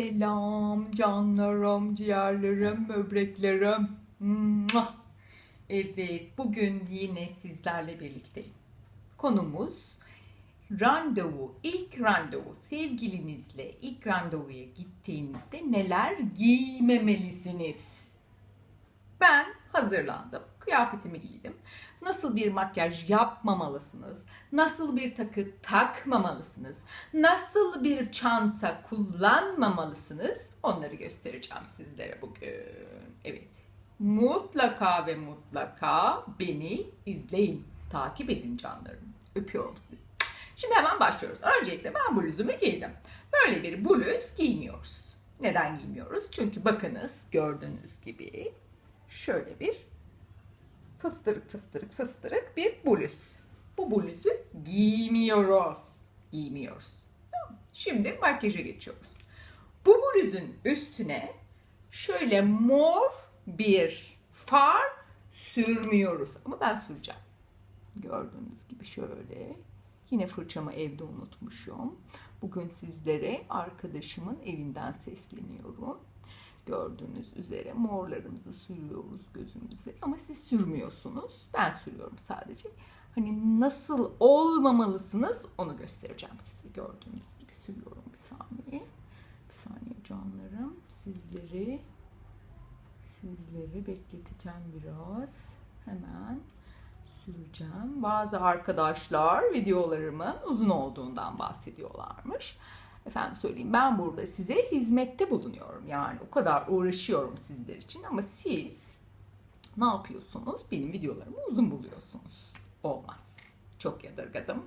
Selam canlarım, ciğerlerim, böbreklerim. Evet, bugün yine sizlerle birlikteyim. Konumuz randevu, ilk randevu. Sevgilinizle ilk randevuya gittiğinizde neler giymemelisiniz? Ben hazırlandım. Kıyafetimi giydim. Nasıl bir makyaj yapmamalısınız? Nasıl bir takı takmamalısınız? Nasıl bir çanta kullanmamalısınız? Onları göstereceğim sizlere bugün. Evet. Mutlaka ve mutlaka beni izleyin. Takip edin canlarım. Öpüyorum sizi. Şimdi hemen başlıyoruz. Öncelikle ben bluzumu giydim. Böyle bir bluz giymiyoruz. Neden giymiyoruz? Çünkü bakınız gördüğünüz gibi şöyle bir fıstırık fıstırık fıstırık bir bluz. Bu bluzu giymiyoruz. Giymiyoruz. Tamam. Şimdi makyaja geçiyoruz. Bu bluzun üstüne şöyle mor bir far sürmüyoruz. Ama ben süreceğim. Gördüğünüz gibi şöyle. Yine fırçamı evde unutmuşum. Bugün sizlere arkadaşımın evinden sesleniyorum. Gördüğünüz üzere morlarımızı sürüyoruz gözümüze ama siz sürmüyorsunuz. Ben sürüyorum sadece. Hani nasıl olmamalısınız onu göstereceğim size. Gördüğünüz gibi sürüyorum bir saniye. Bir saniye canlarım. Sizleri sizleri bekleteceğim biraz. Hemen süreceğim. Bazı arkadaşlar videolarımın uzun olduğundan bahsediyorlarmış. Efendim söyleyeyim ben burada size hizmette bulunuyorum. Yani o kadar uğraşıyorum sizler için ama siz ne yapıyorsunuz? Benim videolarımı uzun buluyorsunuz. Olmaz. Çok yadırgadım.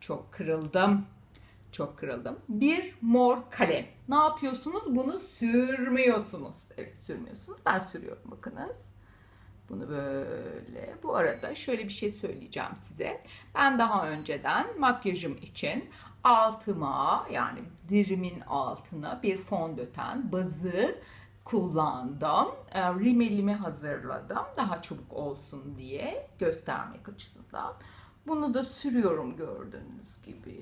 Çok kırıldım. Çok kırıldım. Bir mor kalem. Ne yapıyorsunuz? Bunu sürmüyorsunuz. Evet sürmüyorsunuz. Ben sürüyorum bakınız. Bunu böyle. Bu arada şöyle bir şey söyleyeceğim size. Ben daha önceden makyajım için altıma yani dirimin altına bir fondöten bazı kullandım. E, rimelimi hazırladım. Daha çabuk olsun diye göstermek açısından. Bunu da sürüyorum gördüğünüz gibi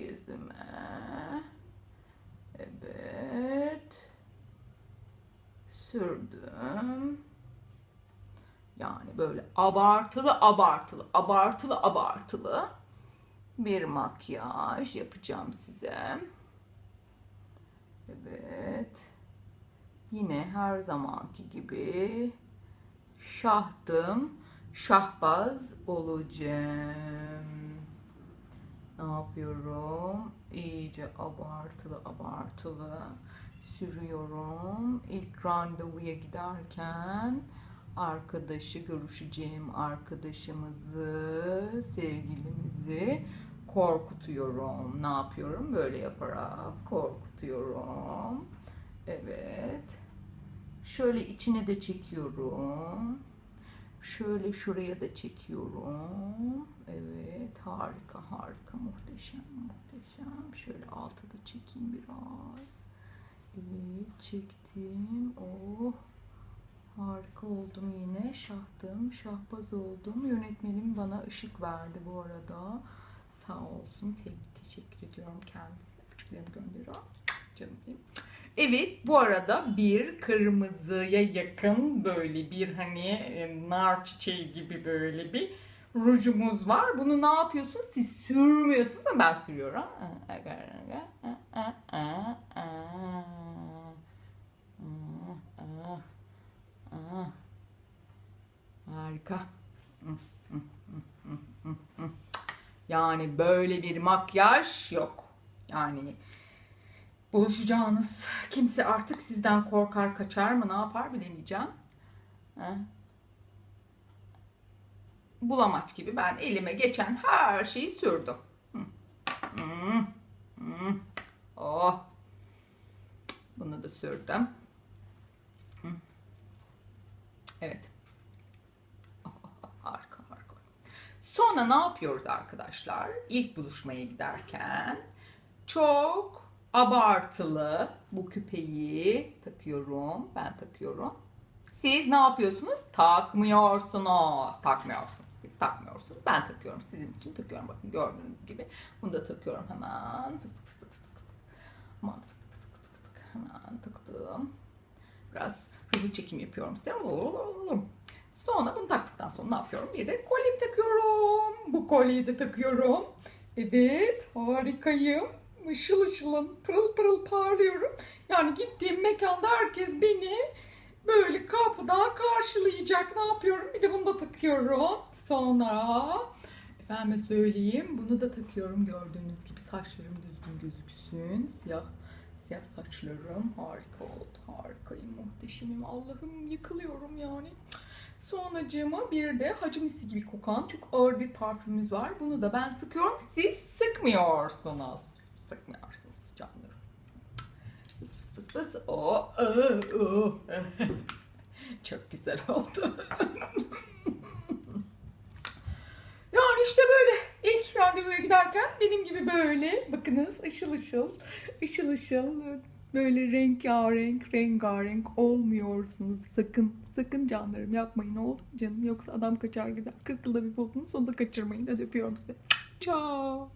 yüzüme. Evet. Sürdüm. Yani böyle abartılı abartılı abartılı abartılı bir makyaj yapacağım size. Evet. Yine her zamanki gibi şahtım, şahbaz olacağım. Ne yapıyorum? İyice abartılı abartılı sürüyorum. İlk randevuya giderken arkadaşı görüşeceğim arkadaşımızı, sevgilimizi korkutuyorum. Ne yapıyorum? Böyle yaparak korkutuyorum. Evet. Şöyle içine de çekiyorum. Şöyle şuraya da çekiyorum. Evet, harika, harika, muhteşem, muhteşem. Şöyle alta da çekeyim biraz. Evet, çektim. Oh. Harika oldum yine. Şahtım, şahbaz oldum. Yönetmenim bana ışık verdi bu arada. Sağ olsun. Te- teşekkür ediyorum kendisine. Küçüklerimi gönderiyorum. Canım benim. Evet bu arada bir kırmızıya yakın böyle bir hani e, nar çiçeği gibi böyle bir rujumuz var. Bunu ne yapıyorsunuz? Siz sürmüyorsunuz ama ben sürüyorum. Harika. Yani böyle bir makyaj yok. Yani buluşacağınız kimse artık sizden korkar kaçar mı ne yapar bilemeyeceğim. Ha? Bulamaç gibi ben elime geçen her şeyi sürdüm. Oh. Bunu da sürdüm. Evet. Oh, oh, oh, harika harika. Sonra ne yapıyoruz arkadaşlar? İlk buluşmaya giderken çok abartılı bu küpeyi takıyorum. Ben takıyorum. Siz ne yapıyorsunuz? Takmıyorsunuz. Takmıyorsunuz. Siz takmıyorsunuz. Ben takıyorum. Sizin için takıyorum. Bakın gördüğünüz gibi. Bunu da takıyorum hemen. Fıstık fıstık fıstık fıstık. Aman fıstık fıstık fıstık fıstık. hemen taktım. Biraz hızlı çekim yapıyorum size. Sonra bunu taktıktan sonra ne yapıyorum? Bir de kolyemi takıyorum. Bu kolyeyi de takıyorum. Evet harikayım. Işıl ışılım. Pırıl pırıl parlıyorum. Yani gittiğim mekanda herkes beni böyle kapıda karşılayacak. Ne yapıyorum? Bir de bunu da takıyorum. Sonra efendime söyleyeyim bunu da takıyorum. Gördüğünüz gibi saçlarım düzgün gözüksün. Siyah siyah saçlarım harika oldu. Harikayım, muhteşemim. Allah'ım yıkılıyorum yani. Sonracığıma bir de hacı misi gibi kokan çok ağır bir parfümümüz var. Bunu da ben sıkıyorum. Siz sıkmıyorsunuz. Sıkmıyorsunuz canlarım. Fıs fıs fıs fıs. Oo, oo, oo. Çok güzel oldu. yani işte böyle ilk randevuya giderken benim gibi böyle bakınız ışıl ışıl ışıl ışıl böyle rengarenk rengarenk olmuyorsunuz. Sakın sakın canlarım yapmayın. Oldu canım? Yoksa adam kaçar gider. 40 yılda bir buldunuz onu da kaçırmayın. Hadi öpüyorum size ciao